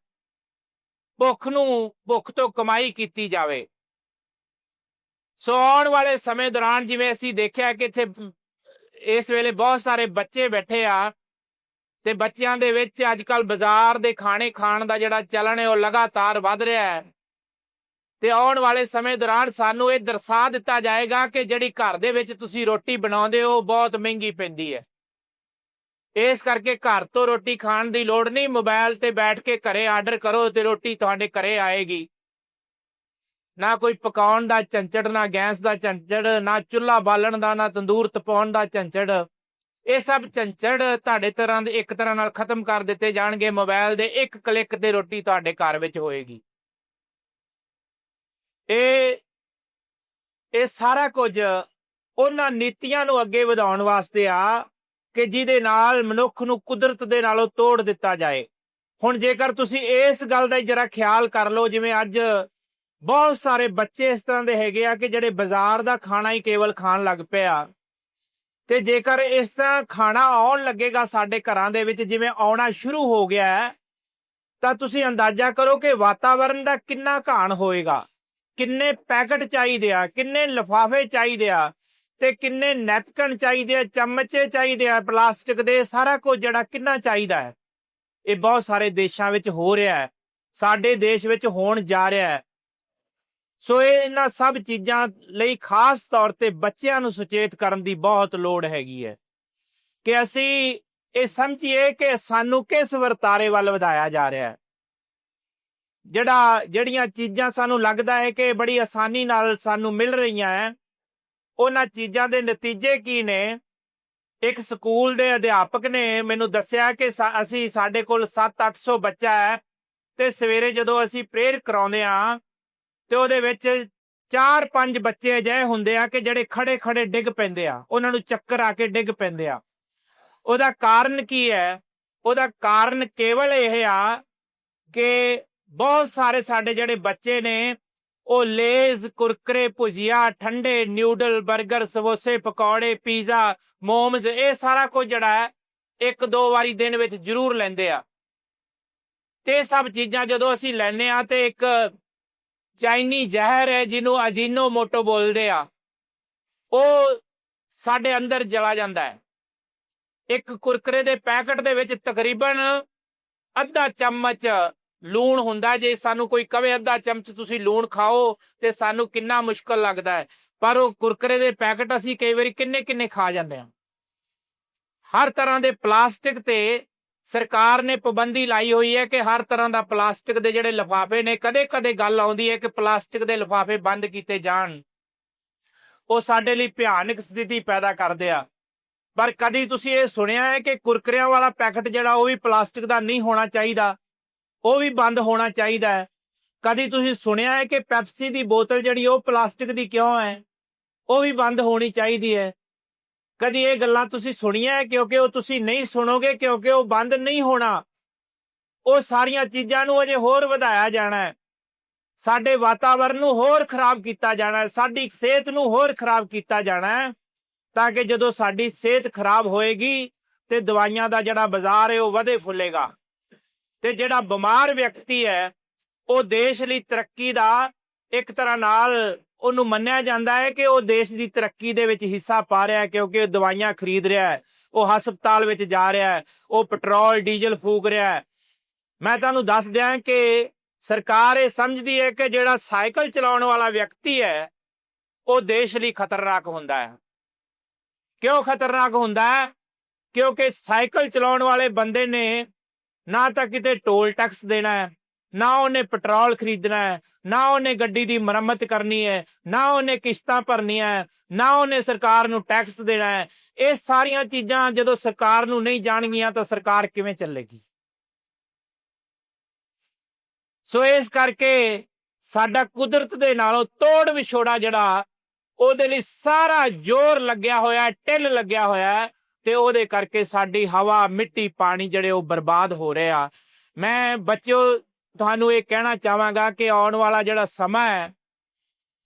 ਭੁੱਖ ਨੂੰ, ਭੁੱਖ ਤੋਂ ਕਮਾਈ ਕੀਤੀ ਜਾਵੇ। ਸੋ ਆਉਣ ਵਾਲੇ ਸਮੇਂ ਦੌਰਾਨ ਜਿਵੇਂ ਅਸੀਂ ਦੇਖਿਆ ਕਿ ਇੱਥੇ ਇਸ ਵੇਲੇ ਬਹੁਤ ਸਾਰੇ ਬੱਚੇ ਬੈਠੇ ਆ ਤੇ ਬੱਚਿਆਂ ਦੇ ਵਿੱਚ ਅੱਜ ਕੱਲ ਬਾਜ਼ਾਰ ਦੇ ਖਾਣੇ ਖਾਣ ਦਾ ਜਿਹੜਾ ਚਲਣ ਹੈ ਉਹ ਲਗਾਤਾਰ ਵੱਧ ਰਿਹਾ ਹੈ। ਤੇ ਆਉਣ ਵਾਲੇ ਸਮੇਂ ਦੌਰਾਨ ਸਾਨੂੰ ਇਹ ਦਰਸਾ ਦਿੱਤਾ ਜਾਏਗਾ ਕਿ ਜਿਹੜੀ ਘਰ ਦੇ ਵਿੱਚ ਤੁਸੀਂ ਰੋਟੀ ਬਣਾਉਂਦੇ ਹੋ ਉਹ ਬਹੁਤ ਮਹਿੰਗੀ ਪੈਂਦੀ ਹੈ। ਇਸ ਕਰਕੇ ਘਰ ਤੋਂ ਰੋਟੀ ਖਾਣ ਦੀ ਲੋੜ ਨਹੀਂ ਮੋਬਾਈਲ ਤੇ ਬੈਠ ਕੇ ਘਰੇ ਆਰਡਰ ਕਰੋ ਤੇ ਰੋਟੀ ਤੁਹਾਡੇ ਘਰੇ ਆਏਗੀ। ਨਾ ਕੋਈ ਪਕਾਉਣ ਦਾ ਝੰਚੜ ਨਾ ਗੈਸ ਦਾ ਝੰਚੜ ਨਾ ਚੁੱਲ੍ਹਾ ਬਾਲਣ ਦਾ, ਨਾ ਤੰਦੂਰ ਤਪਾਉਣ ਦਾ ਝੰਚੜ ਇਹ ਸਭ ਝੰਚੜ ਤੁਹਾਡੇ ਤਰ੍ਹਾਂ ਦੇ ਇੱਕ ਤਰ੍ਹਾਂ ਨਾਲ ਖਤਮ ਕਰ ਦਿੱਤੇ ਜਾਣਗੇ। ਮੋਬਾਈਲ ਦੇ ਇੱਕ ਕਲਿੱਕ ਤੇ ਰੋਟੀ ਤੁਹਾਡੇ ਘਰ ਵਿੱਚ ਹੋਏਗੀ। ਇਹ ਇਹ ਸਾਰਾ ਕੁਝ ਉਹਨਾਂ ਨੀਤੀਆਂ ਨੂੰ ਅੱਗੇ ਵਧਾਉਣ ਵਾਸਤੇ ਆ ਕਿ ਜਿਹਦੇ ਨਾਲ ਮਨੁੱਖ ਨੂੰ ਕੁਦਰਤ ਦੇ ਨਾਲੋਂ ਤੋੜ ਦਿੱਤਾ ਜਾਏ। ਹੁਣ ਜੇਕਰ ਤੁਸੀਂ ਇਸ ਗੱਲ ਦਾ ਜਰਾ ਖਿਆਲ ਕਰ ਲਓ, ਜਿਵੇਂ ਅੱਜ ਬਹੁਤ ਸਾਰੇ ਬੱਚੇ ਇਸ ਤਰ੍ਹਾਂ ਦੇ ਹੈਗੇ ਆ ਕਿ ਜਿਹੜੇ ਬਾਜ਼ਾਰ ਦਾ ਖਾਣਾ ਹੀ ਕੇਵਲ ਖਾਣ ਲੱਗ ਪਿਆ ਤੇ ਜੇਕਰ ਇਸ ਤਰ੍ਹਾਂ ਖਾਣਾ ਆਉਣ ਲੱਗੇਗਾ ਸਾਡੇ ਘਰਾਂ ਦੇ ਵਿੱਚ, ਜਿਵੇਂ ਆਉਣਾ ਸ਼ੁਰੂ ਹੋ ਗਿਆ ਹੈ, ਤਾਂ ਤੁਸੀਂ ਅੰਦਾਜ਼ਾ ਕਰੋ ਕਿ ਵਾਤਾਵਰਣ ਦਾ ਕਿੰਨਾ ਘਾਣ ਹੋਏਗਾ। ਕਿੰਨੇ ਪੈਕਟ ਚਾਹੀਦੇ ਆ, ਕਿੰਨੇ ਲਿਫਾਫੇ ਚਾਹੀਦੇ ਆ, ਤੇ ਕਿੰਨੇ ਨੈਪਕਨ ਚਾਹੀਦੇ ਆ, ਚਮਚੇ ਚਾਹੀਦੇ ਆ, ਪਲਾਸਟਿਕ ਦੇ, ਸਾਰਾ ਕੁਝ ਜਿਹੜਾ ਕਿੰਨਾ ਚਾਹੀਦਾ ਹੈ। ਇਹ ਬਹੁਤ ਸਾਰੇ ਦੇਸ਼ਾਂ ਵਿੱਚ ਹੋ ਰਿਹਾ ਹੈ। ਸਾਡੇ ਦੇਸ਼ ਵਿੱਚ ਹੋਣ ਜਾ ਰਿਹਾ ਹੈ। ਸੋ ਇਹ ਇਹਨਾਂ ਸਭ ਚੀਜ਼ਾਂ ਲਈ ਖਾਸ ਤੌਰ ਤੇ ਬੱਚਿਆਂ ਨੂੰ ਸੁਚੇਤ ਕਰਨ ਦੀ ਬਹੁਤ ਲੋੜ ਹੈਗੀ ਹੈ। ਕਿ ਅਸੀਂ ਇਹ ਸਮਝੀਏ ਕਿ ਸਾਨੂੰ ਕਿਸ ਵਰਤਾਰੇ ਵੱਲ ਵਧਾਇਆ ਜਾ ਰਿਹਾ ਹੈ। ਜਿਹੜਾ, ਜਿਹੜੀਆਂ ਚੀਜ਼ਾਂ ਸਾਨੂੰ ਲੱਗਦਾ ਹੈ ਕਿ ਬੜੀ ਆਸਾਨੀ ਨਾਲ ਸਾਨੂੰ ਮਿਲ ਰਹੀਆਂ ਹੈ, ਉਹਨਾਂ ਚੀਜ਼ਾਂ ਦੇ ਨਤੀਜੇ ਕੀ ਨੇ? ਇੱਕ ਸਕੂਲ ਦੇ ਅਧਿਆਪਕ ਨੇ ਮੈਨੂੰ ਦੱਸਿਆ ਕਿ ਸਾ- ਅਸੀਂ ਸਾਡੇ ਕੋਲ 7-800 ਬੱਚਾ ਹੈ ਤੇ ਸਵੇਰੇ ਜਦੋਂ ਅਸੀਂ ਪ੍ਰੇਅਰ ਕਰਾਉਂਦੇ ਆ ਤੇ ਉਹਦੇ ਵਿੱਚ 4-5 ਬੱਚੇ ਅਜਿਹੇ ਹੁੰਦੇ ਆ ਕਿ ਜਿਹੜੇ ਖੜੇ ਖੜੇ ਡਿੱਗ ਪੈਂਦੇ ਆ, ਉਹਨਾਂ ਨੂੰ ਚੱਕਰ ਆ ਕੇ ਡਿੱਗ ਪੈਂਦੇ ਆ। ਉਹਦਾ ਕਾਰਨ ਕੀ ਹੈ? ਉਹਦਾ ਕਾਰਨ ਕੇਵਲ ਇਹ ਆ ਕਿ ਬਹੁਤ ਸਾਰੇ ਸਾਡੇ ਜਿਹੜੇ ਬੱਚੇ ਨੇ, ਉਹ ਲੇਜ਼, ਕੁਰਕਰੇ, ਭੁਜੀਆ, ਠੰਡੇ ਨਿਊਡਲ 버ਗਰ ਸਮੋਸੇ, ਪਕੌੜੇ, ਪੀਜ਼ਾ ਮੋਮਸ ਇਹ ਸਾਰਾ ਕੁਝ ਜਿਹੜਾ ਹੈ, ਇੱਕ ਦੋ ਵਾਰੀ ਦਿਨ ਵਿੱਚ ਜ਼ਰੂਰ ਲੈਂਦੇ ਆ। ਤੇ ਸਭ ਚੀਜ਼ਾਂ ਜਦੋਂ ਅਸੀਂ ਲੈਨੇ ਆ ਤੇ ਇੱਕ ਚਾਈਨੀ ਜ਼ਹਿਰ ਹੈ ਜਿਹਨੂੰ ਅਜੀਨੋ ਮੋਟੋ ਬੋਲਦੇ ਆ। ਉਹ ਸਾਡੇ ਅੰਦਰ ਚਲਾ ਜਾਂਦਾ ਹੈ। ਇੱਕ ਕੁਰਕਰੇ ਦੇ ਪੈਕਟ ਦੇ ਵਿੱਚ ਤਕਰੀਬਨ ਅੱਧਾ ਚਮਚ ਲੂਣ ਹੁੰਦਾ ਜੇ ਸਾਨੂੰ ਕੋਈ ਕਵੇ ਅੱਧਾ ਚਮਚ ਤੁਸੀਂ ਲੂਣ ਖਾਓ ਤੇ ਸਾਨੂੰ ਕਿੰਨਾ ਮੁਸ਼ਕਲ ਲੱਗਦਾ ਹੈ। ਪਰ ਉਹ ਕੁਰਕਰੇ ਦੇ ਪੈਕਟ ਅਸੀਂ ਕਈ ਵਾਰੀ ਕਿੰਨੇ ਕਿੰਨੇ ਖਾ ਜਾਂਦੇ ਹਾਂ। ਹਰ ਤਰ੍ਹਾਂ ਦੇ ਪਲਾਸਟਿਕ ਤੇ ਸਰਕਾਰ ਨੇ ਪਾਬੰਦੀ ਲਾਈ ਹੋਈ ਹੈ ਕਿ ਹਰ ਤਰ੍ਹਾਂ ਦਾ ਪਲਾਸਟਿਕ ਦੇ ਜਿਹੜੇ ਲਿਫਾਫੇ ਨੇ, ਕਦੇ-ਕਦੇ ਗੱਲ ਆਉਂਦੀ ਹੈ ਕਿ ਪਲਾਸਟਿਕ ਦੇ ਲਿਫਾਫੇ ਬੰਦ ਕੀਤੇ ਜਾਣ। ਉਹ ਸਾਡੇ ਲਈ ਭਿਆਨਕ ਸਥਿਤੀ ਪੈਦਾ ਕਰਦੇ ਆ। ਪਰ ਕਦੀ ਤੁਸੀਂ ਇਹ ਸੁਣਿਆ ਹੈ ਕਿ ਕੁਰਕਰਿਆਂ ਵਾਲਾ ਪੈਕਟ ਜਿਹੜਾ, ਉਹ ਵੀ ਪਲਾਸਟਿਕ ਦਾ ਨਹੀਂ ਹੋਣਾ ਚਾਹੀਦਾ? ਉਹ ਵੀ ਬੰਦ ਹੋਣਾ ਚਾਹੀਦਾ ਹੈ। ਕਦੀ ਤੁਸੀਂ ਸੁਣਿਆ ਹੈ ਕਿ ਪੈਪਸੀ ਦੀ ਬੋਤਲ ਜਿਹੜੀ, ਉਹ ਪਲਾਸਟਿਕ ਦੀ ਕਿਉਂ ਹੈ? ਉਹ ਵੀ ਬੰਦ ਹੋਣੀ ਚਾਹੀਦੀ ਹੈ। ਕਦੀ ਇਹ ਗੱਲਾਂ ਤੁਸੀਂ ਸੁਣੀਆਂ ਕਿਉਂਕਿ ਉਹ ਤੁਸੀਂ ਨਹੀਂ ਸੁਣੋਗੇ, ਕਿਉਂਕਿ ਉਹ ਬੰਦ ਨਹੀਂ ਹੋਣਾ। ਉਹ ਸਾਰੀਆਂ ਚੀਜ਼ਾਂ ਨੂੰ ਅਜੇ ਹੋਰ ਵਧਾਇਆ ਜਾਣਾ ਹੈ। ਸਾਡੇ ਵਾਤਾਵਰਣ ਨੂੰ ਹੋਰ ਖਰਾਬ ਕੀਤਾ ਜਾਣਾ ਹੈ। ਸਾਡੀ ਸਿਹਤ ਨੂੰ ਹੋਰ ਖਰਾਬ ਕੀਤਾ ਜਾਣਾ ਹੈ। ਤਾਂ ਕਿ ਜਦੋਂ ਸਾਡੀ ਸਿਹਤ ਖਰਾਬ ਹੋਏਗੀ ਤੇ ਦਵਾਈਆਂ ਦਾ ਜਿਹੜਾ ਬਾਜ਼ਾਰ ਹੈ, ਉਹ ਵਧੇ ਫੁੱਲੇਗਾ। ਤੇ ਜਿਹੜਾ ਬਿਮਾਰ ਵਿਅਕਤੀ ਹੈ, ਉਹ ਦੇਸ਼ ਲਈ ਤਰੱਕੀ ਦਾ ਇੱਕ ਤਰ੍ਹਾਂ ਨਾਲ ਉਹਨੂੰ ਮੰਨਿਆ ਜਾਂਦਾ ਹੈ ਕਿ ਉਹ ਦੇਸ਼ ਦੀ ਤਰੱਕੀ ਦੇ ਵਿੱਚ ਹਿੱਸਾ ਪਾ ਰਿਹਾ ਹੈ ਕਿਉਂਕਿ ਉਹ ਦਵਾਈਆਂ ਖਰੀਦ ਰਿਹਾ ਹੈ, ਉਹ ਹਸਪਤਾਲ ਵਿੱਚ ਜਾ ਰਿਹਾ ਹੈ, ਉਹ ਪੈਟਰੋਲ, ਡੀਜ਼ਲ ਫੂਕ ਰਿਹਾ ਹੈ। ਮੈਂ ਤੁਹਾਨੂੰ ਦੱਸ ਦਿਆਂ ਕਿ ਸਰਕਾਰ ਇਹ ਸਮਝਦੀ ਹੈ ਕਿ ਜਿਹੜਾ ਸਾਈਕਲ ਚਲਾਉਣ ਵਾਲਾ ਵਿਅਕਤੀ ਹੈ, ਉਹ ਦੇਸ਼ ਲਈ ਖਤਰਨਾਕ ਹੁੰਦਾ ਹੈ। ਕਿਉਂ ਖਤਰਨਾਕ ਹੁੰਦਾ ਹੈ? ਕਿਉਂਕਿ ਸਾਈਕਲ ਚਲਾਉਣ ਵਾਲੇ ਬੰਦੇ ਨੇ ਨਾ ਤਾਂ ਕਿਤੇ ਟੋਲ ਟੈਕਸ ਦੇਣਾ ਹੈ ਨਾ ਉਹਨੇ ਪੈਟਰੋਲ ਖਰੀਦਣਾ ਹੈ ਨਾ ਉਹਨੇ ਗੱਡੀ ਦੀ ਮੁਰੰਮਤ ਕਰਨੀ ਹੈ ਨਾ ਉਹਨੇ ਕਿਸ਼ਤਾਂ ਭਰਨੀਆਂ ਹੈ ਨਾ ਉਹਨੇ ਸਰਕਾਰ ਨੂੰ ਟੈਕਸ ਦੇਣਾ ਹੈ। ਇਹ ਸਾਰੀਆਂ ਚੀਜ਼ਾਂ ਜਦੋਂ ਸਰਕਾਰ ਨੂੰ ਨਹੀਂ ਜਾਣਗੀਆਂ ਤਾਂ ਸਰਕਾਰ ਕਿਵੇਂ ਚੱਲੇਗੀ? ਸੋ ਇਸ ਕਰਕੇ ਸਾਡਾ ਕੁਦਰਤ ਦੇ ਨਾਲੋਂ ਤੋੜ ਵਿਛੋੜਾ ਜਿਹੜਾ ਉਹਦੇ ਲਈ ਸਾਰਾ ਜ਼ੋਰ ਲੱਗਿਆ ਹੋਇਆ ਹੈ, ਟਿੱਲ ਲੱਗਿਆ ਹੋਇਆ ਹੈ ਤੇ ਉਹਦੇ ਕਰਕੇ ਸਾਡੀ ਹਵਾ ਮਿੱਟੀ ਪਾਣੀ ਜਿਹੜੇ ਉਹ ਬਰਬਾਦ ਹੋ ਰਹੇ ਆ। ਮੈਂ ਬੱਚਿਓ ਤੁਹਾਨੂੰ ਇਹ ਕਹਿਣਾ ਚਾਹਾਂਗਾ ਕਿ ਆਉਣ ਵਾਲਾ ਜਿਹੜਾ ਸਮਾਂ ਹੈ,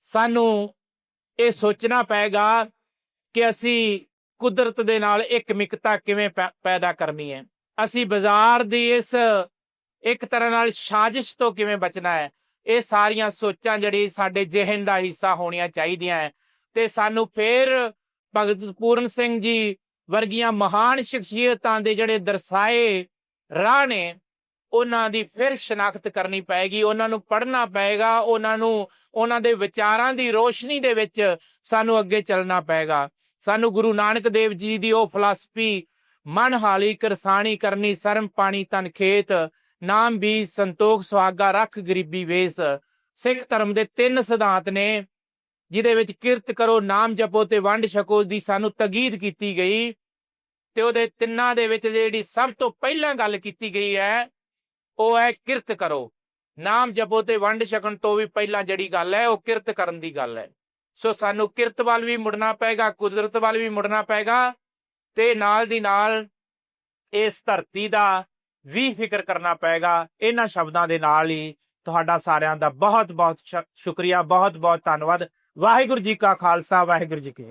ਸਾਨੂੰ ਇਹ ਸੋਚਣਾ ਪਏਗਾ ਕਿ ਅਸੀਂ ਕੁਦਰਤ ਦੇ ਨਾਲ ਇੱਕ ਮਿਕਤਾ ਕਿਵੇਂ ਪੈਦਾ ਕਰਨੀ ਹੈ। ਅਸੀਂ ਬਾਜ਼ਾਰ ਦੀ ਇਸ ਇੱਕ ਤਰ੍ਹਾਂ ਨਾਲ ਸਾਜ਼ਿਸ਼ ਤੋਂ ਕਿਵੇਂ ਬਚਣਾ ਹੈ। ਇਹ ਸਾਰੀਆਂ ਸੋਚਾਂ ਜਿਹੜੀ ਸਾਡੇ ਜ਼ਿਹਨ ਦਾ ਹਿੱਸਾ ਹੋਣੀਆਂ ਚਾਹੀਦੀਆਂ ਹੈ ਤੇ ਸਾਨੂੰ ਫੇਰ ਭਗਤ ਪੂਰਨ ਸਿੰਘ ਜੀ ਵਰਗੀਆਂ ਮਹਾਨ ਸ਼ਖਸੀਅਤਾਂ ਦੇ ਜਿਹੜੇ ਦਰਸਾਏ ਰਾਹ ਨੇ ਉਹਨਾਂ ਦੀ ਫਿਰ ਸ਼ਨਾਖਤ ਕਰਨੀ ਪਏਗੀ, ਉਹਨਾਂ ਨੂੰ ਪੜ੍ਹਨਾ ਪਏਗਾ, ਉਹਨਾਂ ਨੂੰ, ਉਹਨਾਂ ਦੇ ਵਿਚਾਰਾਂ ਦੀ ਰੋਸ਼ਨੀ ਦੇ ਵਿੱਚ ਸਾਨੂੰ ਅੱਗੇ ਚੱਲਣਾ ਪਏਗਾ। ਸਾਨੂੰ ਗੁਰੂ ਨਾਨਕ ਦੇਵ ਜੀ ਦੀ ਉਹ ਫਲਸਫੀ ਮਨ ਹਾਲੀ ਕਰਸਾਣੀ ਕਰਨੀ, ਸਰਮ ਪਾਣੀ ਤਨ ਖੇਤ, ਨਾਮ ਵੀ ਸੰਤੋਖ ਸੁਹਾਗਾ ਰੱਖ ਗਰੀਬੀ ਵੇਸ। ਸਿੱਖ ਧਰਮ ਦੇ ਤਿੰਨ ਸਿਧਾਂਤ ਨੇ, ਜਿਹਦੇ ਵਿੱਚ ਕਿਰਤ ਕਰੋ, ਨਾਮ ਜਪੋ ਤੇ ਵੰਡ ਛਕੋ ਦੀ ਸਾਨੂੰ ਤਗੀਦ ਕੀਤੀ ਗਈ। ਤੇ ਉਹਦੇ ਤਿੰਨਾਂ ਦੇ ਵਿੱਚ ਜਿਹੜੀ ਸਭ ਤੋਂ ਪਹਿਲਾਂ ਗੱਲ ਕੀਤੀ ਗਈ ਹੈ ਉਹ ਹੈ ਕਿਰਤ ਕਰੋ। ਨਾਮ ਜਪੋ ਤੇ ਵੰਡ ਛਕਣ ਤੋਂ ਵੀ ਪਹਿਲਾਂ ਜਿਹੜੀ ਗੱਲ ਹੈ, ਉਹ ਕਿਰਤ ਕਰਨ ਦੀ ਗੱਲ ਹੈ। ਸੋ ਸਾਨੂੰ ਕਿਰਤ ਵੱਲ ਵੀ ਮੁੜਨਾ ਪਏਗਾ, ਕੁਦਰਤ ਵੱਲ ਵੀ ਮੁੜਨਾ ਪਏਗਾ ਤੇ ਨਾਲ ਦੀ ਨਾਲ ਇਸ ਧਰਤੀ ਦਾ ਵੀ ਫਿਕਰ ਕਰਨਾ ਪਏਗਾ। ਇਹਨਾਂ ਸ਼ਬਦਾਂ ਦੇ ਨਾਲ ਹੀ ਤੁਹਾਡਾ ਸਾਰਿਆਂ ਦਾ ਬਹੁਤ ਬਹੁਤ ਸ਼ੁ- ਸ਼ੁਕਰੀਆ ਬਹੁਤ ਬਹੁਤ ਧੰਨਵਾਦ। ਵਾਹਿਗੁਰੂ ਜੀ ਕਾ ਖਾਲਸਾ, ਵਾਹਿਗੁਰੂ ਜੀ ਕੀ